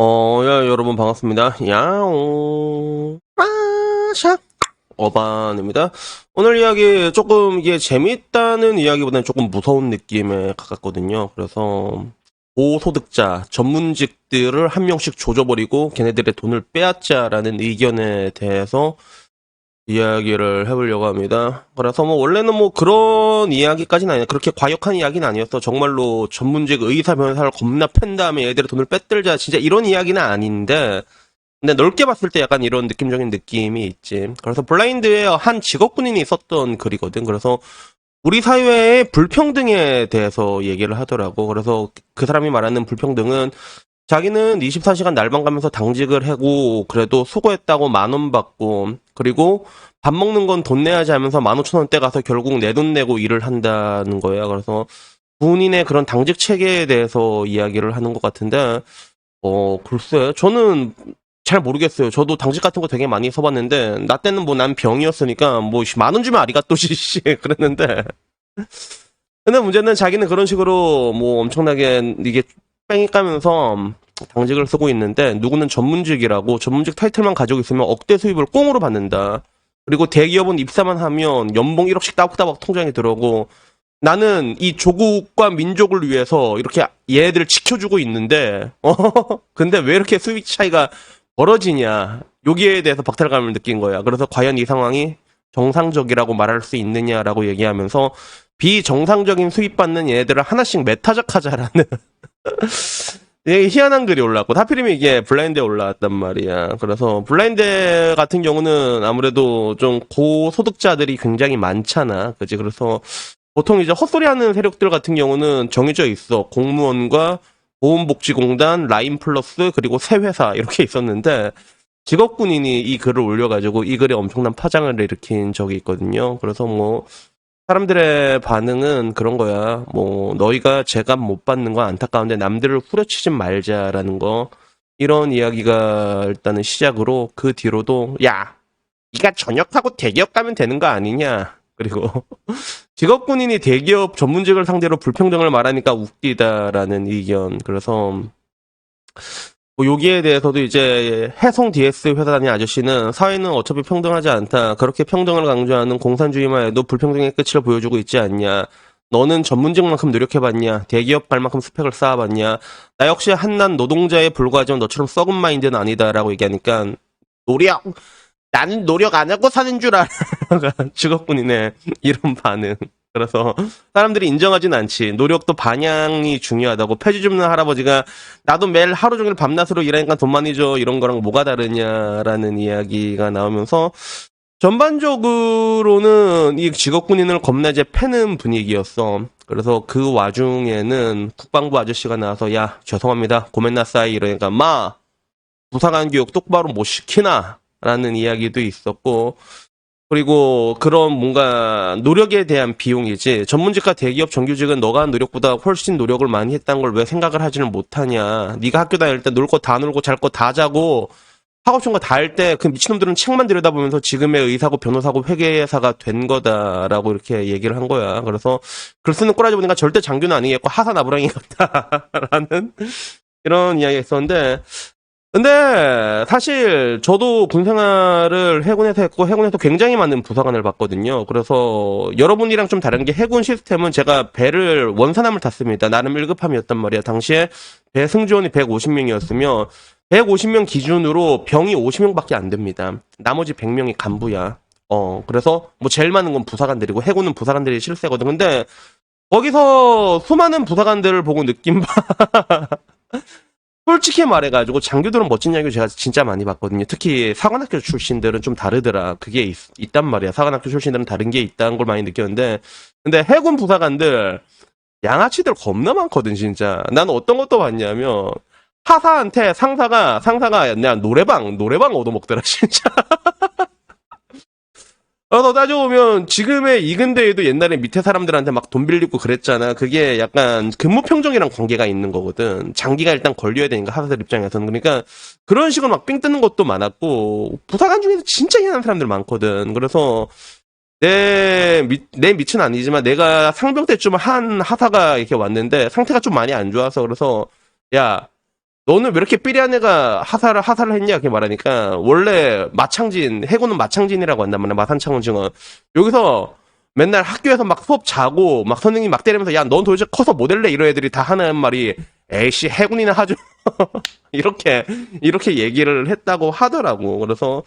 어, 야, 여러분 반갑습니다. 야옹. 아샤. 어반입니다. 오늘 이야기 조금 이게 재밌다는 이야기보다는 조금 무서운 느낌에 가깝거든요. 그래서 고소득자, 전문직들을 한 명씩 조져버리고 걔네들의 돈을 빼앗자라는 의견에 대해서 이야기를 해보려고 합니다. 그래서 뭐 원래는 뭐 그런 이야기까지는 아니야. 그렇게 과격한 이야기는 아니었어. 정말로 전문직 의사 변호사를 겁나 팬 다음에 얘들의 돈을 뺏들자 진짜 이런 이야기는 아닌데 근데 넓게 봤을 때 약간 이런 느낌적인 느낌이 있지. 그래서 블라인드에 한 직업 군인이 썼던 글이거든. 그래서 우리 사회의 불평등에 대해서 얘기를 하더라고. 그래서 그 사람이 말하는 불평등은 자기는 24시간 날방 가면서 당직을 하고 그래도 수고했다고 만 원 받고 그리고 밥 먹는 건 돈 내야지 하면서 만 오천 원대 가서 결국 내 돈 내고 일을 한다는 거야. 그래서 본인의 그런 당직 체계에 대해서 이야기를 하는 것 같은데 어 글쎄 저는 잘 모르겠어요. 저도 당직 같은 거 되게 많이 써봤는데 나 때는 뭐 난 병이었으니까 뭐 만 원 주면 아리가또시 씨 그랬는데 근데 문제는 자기는 그런 식으로 뭐 엄청나게 이게 뺑이 까면서 당직을 쓰고 있는데 누구는 전문직이라고 전문직 타이틀만 가지고 있으면 억대 수입을 꽁으로 받는다. 그리고 대기업은 입사만 하면 연봉 1억씩 따박따박 통장에 들어오고 나는 이 조국과 민족을 위해서 이렇게 얘네들을 지켜주고 있는데 어 근데 왜 이렇게 수익 차이가 벌어지냐 여기에 대해서 박탈감을 느낀 거야. 그래서 과연 이 상황이 정상적이라고 말할 수 있느냐라고 얘기하면서 비정상적인 수입 받는 얘네들을 하나씩 메타적하자라는 되게 희한한 글이 올라왔고 하필이면 이게 블라인드에 올라왔단 말이야. 그래서 블라인드 같은 경우는 아무래도 좀 고소득자들이 굉장히 많잖아. 그지? 그래서 보통 이제 헛소리하는 세력들 같은 경우는 정해져 있어. 공무원과 보험복지공단, 라인 플러스 그리고 새 회사 이렇게 있었는데 직업군인이 이 글을 올려가지고 이 글에 엄청난 파장을 일으킨 적이 있거든요. 그래서 뭐 사람들의 반응은 그런 거야. 뭐 너희가 제값 못 받는 건 안타까운데 남들을 후려치지 말자라는 거 이런 이야기가 일단은 시작으로 그 뒤로도 야 네가 전역하고 대기업 가면 되는 거 아니냐. 그리고 직업군인이 대기업 전문직을 상대로 불평등을 말하니까 웃기다라는 의견. 그래서 뭐 여기에 대해서도 이제 해송 DS 회사 다닌 아저씨는 사회는 어차피 평등하지 않다. 그렇게 평등을 강조하는 공산주의만 해도 불평등의 끝을 보여주고 있지 않냐. 너는 전문직만큼 노력해봤냐? 대기업 갈 만큼 스펙을 쌓아봤냐? 나 역시 한낱 노동자에 불과하지만 너처럼 썩은 마인드는 아니다라고 얘기하니까 노력! 나는 노력 안 하고 사는 줄 알아. 직업군이네. 이런 반응. 그래서 사람들이 인정하진 않지. 노력도 반향이 중요하다고. 폐지 줍는 할아버지가 나도 매일 하루 종일 밤낮으로 일하니까 돈 많이 줘. 이런 거랑 뭐가 다르냐라는 이야기가 나오면서 전반적으로는 이 직업군인을 겁나게 패는 분위기였어. 그래서 그 와중에는 국방부 아저씨가 나와서 야 죄송합니다 고멘나사이 이러니까 마 부사관 교육 똑바로 못 시키나 라는 이야기도 있었고 그리고 그런 뭔가 노력에 대한 비용이지 전문직과 대기업 정규직은 너가 한 노력보다 훨씬 노력을 많이 했다는 걸 왜 생각을 하지는 못하냐. 네가 학교 다닐 때 놀 거 다 놀고 잘 거 다 자고 거다할 때 그 미친놈들은 책만 들여다보면서 지금의 의사고 변호사고 회계사가 된 거다라고 이렇게 얘기를 한 거야. 그래서 글 쓰는 꼬라지 보니까 절대 장교는 아니겠고 하사 나부랑이 같다라는 이런 이야기가 있었는데 근데 사실 저도 군 생활을 해군에서 했고 해군에서 굉장히 많은 부사관을 봤거든요. 그래서 여러분이랑 좀 다른 게 해군 시스템은 제가 배를 원산함을 탔습니다. 나름 1급함이었단 말이야. 당시에 배 승조원이 150명이었으며 150명 기준으로 병이 50명밖에 안 됩니다. 나머지 100명이 간부야. 어, 그래서 뭐 제일 많은 건 부사관들이고 해군은 부사관들이 실세거든. 근데 거기서 수많은 부사관들을 보고 느낀 바 솔직히 말해가지고 장교들은 멋진 야교 제가 진짜 많이 봤거든요. 특히 사관학교 출신들은 좀 다르더라. 그게 있, 단 말이야. 사관학교 출신들은 다른 게 있다는 걸 많이 느꼈는데, 근데 해군 부사관들 양아치들 겁나 많거든 진짜. 난 어떤 것도 봤냐면 하사한테 상사가 상사가 그냥 노래방 노래방 얻어먹더라 진짜. 그래서 따져보면 지금의 이근대에도 옛날에 밑에 사람들한테 막 돈 빌리고 그랬잖아. 그게 약간 근무 평정이랑 관계가 있는 거거든. 장기가 일단 걸려야 되니까 하사들 입장에서는. 그러니까 그런 식으로 막 삥 뜨는 것도 많았고 부사관 중에서 진짜 희한한 사람들 많거든. 그래서 내, 밑, 내 밑은 아니지만 내가 상병 때쯤 한 하사가 이렇게 왔는데 상태가 좀 많이 안 좋아서 그래서 야 너는 왜 이렇게 삐리한 애가 하사를 하사를 했냐? 이렇게 말하니까 원래 마창진 해군은 마창진이라고 한단 말이야. 마산창원증은 여기서 맨날 학교에서 막 수업 자고 막 선생님 막 때리면서 야 넌 도대체 커서 모델래? 이런 애들이 다 하는 말이 에이씨 해군이나 하죠. 이렇게 이렇게 얘기를 했다고 하더라고. 그래서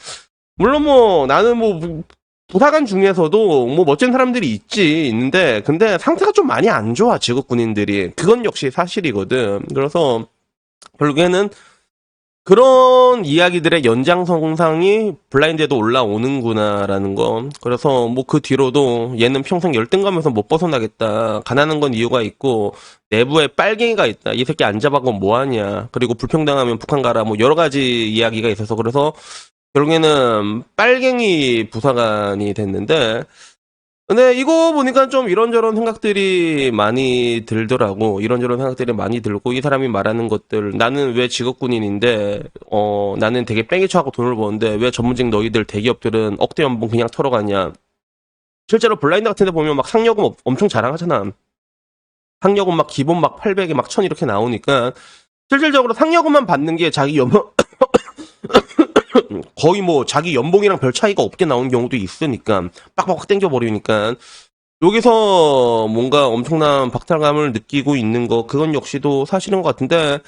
물론 뭐 나는 뭐 부- 부사관 중에서도 뭐 멋진 사람들이 있지 있는데 근데 상태가 좀 많이 안 좋아 직업 군인들이. 그건 역시 사실이거든. 그래서 결국에는 그런 이야기들의 연장선상이 블라인드에도 올라오는구나라는 거. 그래서 뭐 그 뒤로도 얘는 평생 열등감에서 못 벗어나겠다. 가난한 건 이유가 있고 내부에 빨갱이가 있다. 이 새끼 안 잡아고 뭐하냐. 그리고 불평당하면 북한 가라. 뭐 여러 가지 이야기가 있어서 그래서 결국에는 빨갱이 부사관이 됐는데 근데 이거 보니까 좀 이런저런 생각들이 많이 들더라고. 이런저런 생각들이 많이 들고 이 사람이 말하는 것들 나는 왜 직업군인인데 어 나는 되게 뺑이 쳐하고 돈을 버는데 왜 전문직 너희들 대기업들은 억대 연봉 그냥 털어가냐. 실제로 블라인드 같은 데 보면 막 상여금 엄- 엄청 자랑하잖아. 상여금 막 기본 막 800에 막 1000 이렇게 나오니까 실질적으로 상여금만 받는 게 자기 연봉 거의 뭐 자기 연봉이랑 별 차이가 없게 나오는 경우도 있으니까 빡빡 땡겨 버리니까 여기서 뭔가 엄청난 박탈감을 느끼고 있는 거 그건 역시도 사실인 것 같은데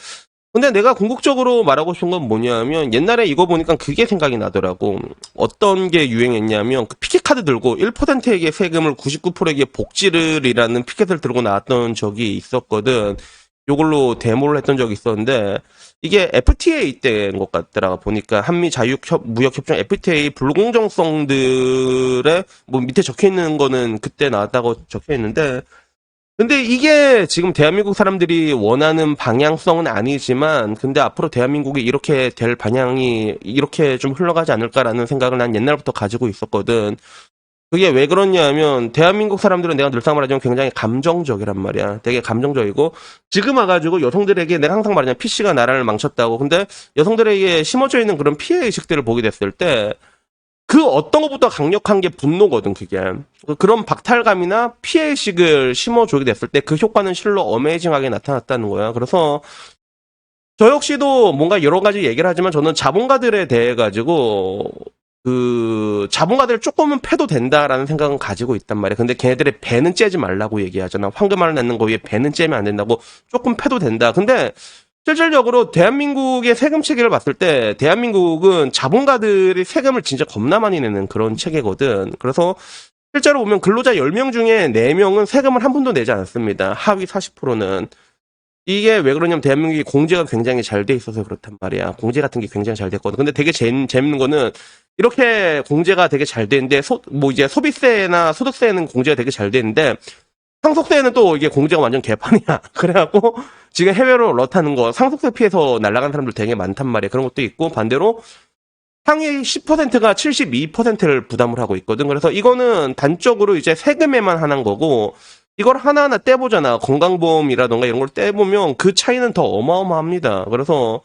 근데 내가 궁극적으로 말하고 싶은 건 뭐냐면 옛날에 이거 보니까 그게 생각이 나더라고. 어떤 게 유행했냐면 그 피켓 카드 들고 1%에게 세금을 99%에게 복지를이라는 피켓을 들고 나왔던 적이 있었거든 요걸로 데모를 했던 적이 있었는데 이게 FTA 때인 것 같더라 보니까 한미 자유무역협정 FTA 불공정성들의 뭐 밑에 적혀 있는 거는 그때 나왔다고 적혀 있는데 근데 이게 지금 대한민국 사람들이 원하는 방향성은 아니지만 근데 앞으로 대한민국이 이렇게 될 방향이 이렇게 좀 흘러가지 않을까라는 생각을 난 옛날부터 가지고 있었거든. 그게 왜 그러냐면 대한민국 사람들은 내가 늘상 말하지만 굉장히 감정적이란 말이야. 되게 감정적이고 지금 와가지고 여성들에게 내가 항상 말하잖아. PC가 나라를 망쳤다고. 근데 여성들에게 심어져 있는 그런 피해 의식들을 보게 됐을 때 그 어떤 것보다 강력한 게 분노거든, 그게. 그런 박탈감이나 피해 의식을 심어주게 됐을 때 그 효과는 실로 어메이징하게 나타났다는 거야. 그래서 저 역시도 뭔가 여러 가지 얘기를 하지만 저는 자본가들에 대해 가지고 그 자본가들 조금은 패도 된다라는 생각은 가지고 있단 말이야. 근데 걔네들의 배는 째지 말라고 얘기하잖아. 황금알을 낳는 거 위에 배는 째면 안 된다고 조금 패도 된다. 근데 실질적으로 대한민국의 세금 체계를 봤을 때 대한민국은 자본가들이 세금을 진짜 겁나 많이 내는 그런 체계거든. 그래서 실제로 보면 근로자 10명 중에 4명은 세금을 한 푼도 내지 않습니다. 하위 40%는. 이게 왜 그러냐면 대한민국이 공제가 굉장히 잘 돼 있어서 그렇단 말이야. 공제 같은 게 굉장히 잘 됐거든. 근데 되게 재, 재밌는 거는 이렇게 공제가 되게 잘 되는데 소, 뭐 이제 소비세나 소득세는 공제가 되게 잘 되는데 상속세는 또 이게 공제가 완전 개판이야. 그래갖고 지금 해외로 러타는 거 상속세 피해서 날아간 사람들 되게 많단 말이야. 그런 것도 있고 반대로 상위 10%가 72%를 부담을 하고 있거든. 그래서 이거는 단적으로 이제 세금에만 하는 거고 이걸 하나하나 떼보잖아. 건강보험이라던가 이런 걸 떼보면 그 차이는 더 어마어마합니다. 그래서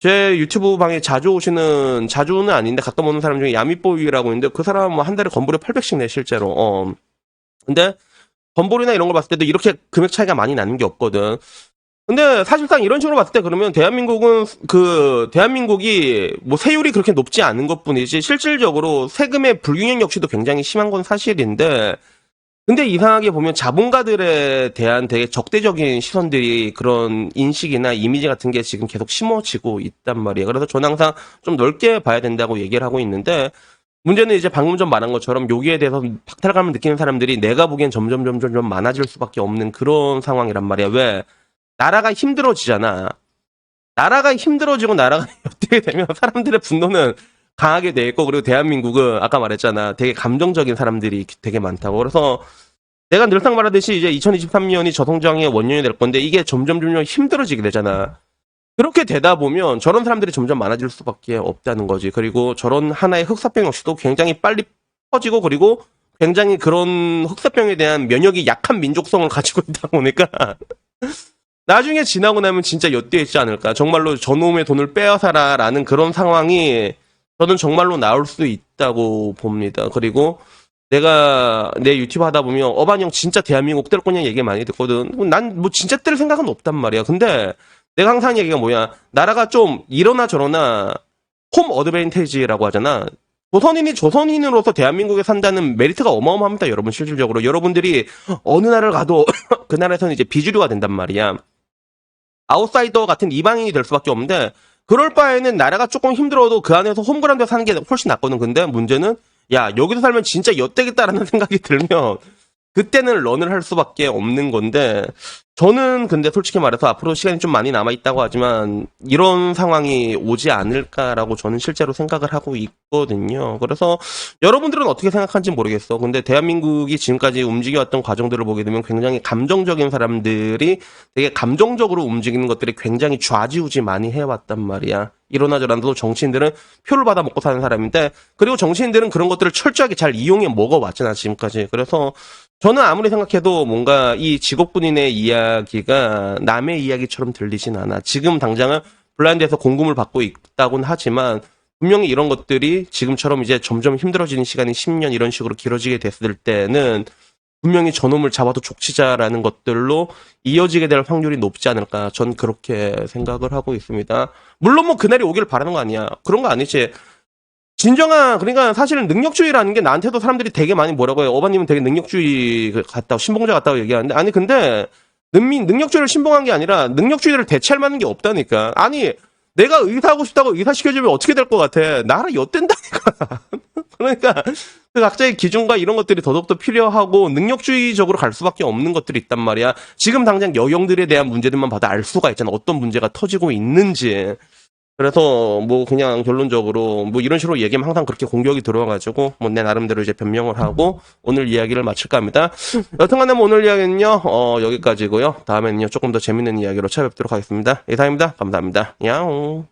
제 유튜브 방에 자주 오시는 자주는 아닌데 가끔 오는 사람 중에 야미뽀이라고 있는데 그 사람은 뭐한 달에 건보료 800씩 내 실제로. 어. 근데 건보료나 이런 걸 봤을 때도 이렇게 금액 차이가 많이 나는 게 없거든. 근데 사실상 이런 식으로 봤을 때 그러면 대한민국은 그 대한민국이 뭐 세율이 그렇게 높지 않은 것뿐이지 실질적으로 세금의 불균형 역시도 굉장히 심한 건 사실인데 근데 이상하게 보면 자본가들에 대한 되게 적대적인 시선들이 그런 인식이나 이미지 같은 게 지금 계속 심어지고 있단 말이에요. 그래서 저는 항상 좀 넓게 봐야 된다고 얘기를 하고 있는데 문제는 이제 방금 전 말한 것처럼 여기에 대해서 박탈감을 느끼는 사람들이 내가 보기엔 점점 점점 좀 많아질 수밖에 없는 그런 상황이란 말이야. 왜? 나라가 힘들어지잖아. 나라가 힘들어지고 나라가 어떻게 되면 사람들의 분노는 강하게 돼 있고 그리고 대한민국은 아까 말했잖아. 되게 감정적인 사람들이 되게 많다고. 그래서 내가 늘상 말하듯이 이제 2023년이 저성장의 원년이 될 건데 이게 점점 점점 힘들어지게 되잖아. 그렇게 되다 보면 저런 사람들이 점점 많아질 수밖에 없다는 거지. 그리고 저런 하나의 흑사병 역시도 굉장히 빨리 퍼지고 그리고 굉장히 그런 흑사병에 대한 면역이 약한 민족성을 가지고 있다 보니까 나중에 지나고 나면 진짜 엿되어 있지 않을까. 정말로 저놈의 돈을 빼앗아라라는 그런 상황이 저는 정말로 나올 수 있다고 봅니다. 그리고 내가 내 유튜브 하다 보면 어반 형 진짜 대한민국 뜰 거냐 얘기 많이 듣거든. 난 뭐 진짜 뜰 생각은 없단 말이야. 근데 내가 항상 얘기가 뭐야. 나라가 좀 이러나 저러나 홈 어드밴티지라고 하잖아. 조선인이 조선인으로서 대한민국에 산다는 메리트가 어마어마합니다, 여러분, 실질적으로. 여러분들이 어느 나라를 가도 그 나라에서는 이제 비주류가 된단 말이야. 아웃사이더 같은 이방인이 될 수밖에 없는데, 그럴 바에는 나라가 조금 힘들어도 그 안에서 홈그라운드에 사는 게 훨씬 낫거든. 근데 문제는, 야, 여기서 살면 진짜 엿되겠다라는 생각이 들면, 그때는 런을 할 수밖에 없는 건데, 저는 근데 솔직히 말해서 앞으로 시간이 좀 많이 남아있다고 하지만, 이런 상황이 오지 않을까라고 저는 실제로 생각을 하고 있거든요. 그래서 여러분들은 어떻게 생각하는지 모르겠어. 근데 대한민국이 지금까지 움직여왔던 과정들을 보게 되면 굉장히 감정적인 사람들이 되게 감정적으로 움직이는 것들이 굉장히 좌지우지 많이 해왔단 말이야. 이러나 저러나도 정치인들은 표를 받아 먹고 사는 사람인데, 그리고 정치인들은 그런 것들을 철저하게 잘 이용해 먹어왔잖아, 지금까지. 그래서 저는 아무리 생각해도 뭔가 이 직업군인의 이야기가 남의 이야기처럼 들리진 않아. 지금 당장은 블라인드에서 공금을 받고 있다곤 하지만 분명히 이런 것들이 지금처럼 이제 점점 힘들어지는 시간이 10년 이런 식으로 길어지게 됐을 때는 분명히 저놈을 잡아도 족치자라는 것들로 이어지게 될 확률이 높지 않을까. 전 그렇게 생각을 하고 있습니다. 물론 뭐 그날이 오기를 바라는 거 아니야. 그런 거 아니지. 진정한 그러니까 사실은 능력주의라는 게 나한테도 사람들이 되게 많이 뭐라고 해요. 어바님은 되게 능력주의 같다고 신봉자 같다고 얘기하는데 아니 근데 능민 능력주의를 신봉한 게 아니라 능력주의를 대체할 만한 게 없다니까. 아니 내가 의사하고 싶다고 의사 시켜주면 어떻게 될 것 같아? 나라 엿된다니까. 그러니까 그 각자의 기준과 이런 것들이 더더욱더 필요하고 능력주의적으로 갈 수밖에 없는 것들이 있단 말이야. 지금 당장 여경들에 대한 문제들만 봐도 알 수가 있잖아. 어떤 문제가 터지고 있는지. 그래서 뭐 그냥 결론적으로 뭐 이런 식으로 얘기하면 항상 그렇게 공격이 들어와가지고 뭐 내 나름대로 이제 변명을 하고 오늘 이야기를 마칠까 합니다. 여튼간에 뭐 오늘 이야기는요 어 여기까지고요. 다음에는요 조금 더 재밌는 이야기로 찾아뵙도록 하겠습니다. 이상입니다. 감사합니다. 야옹.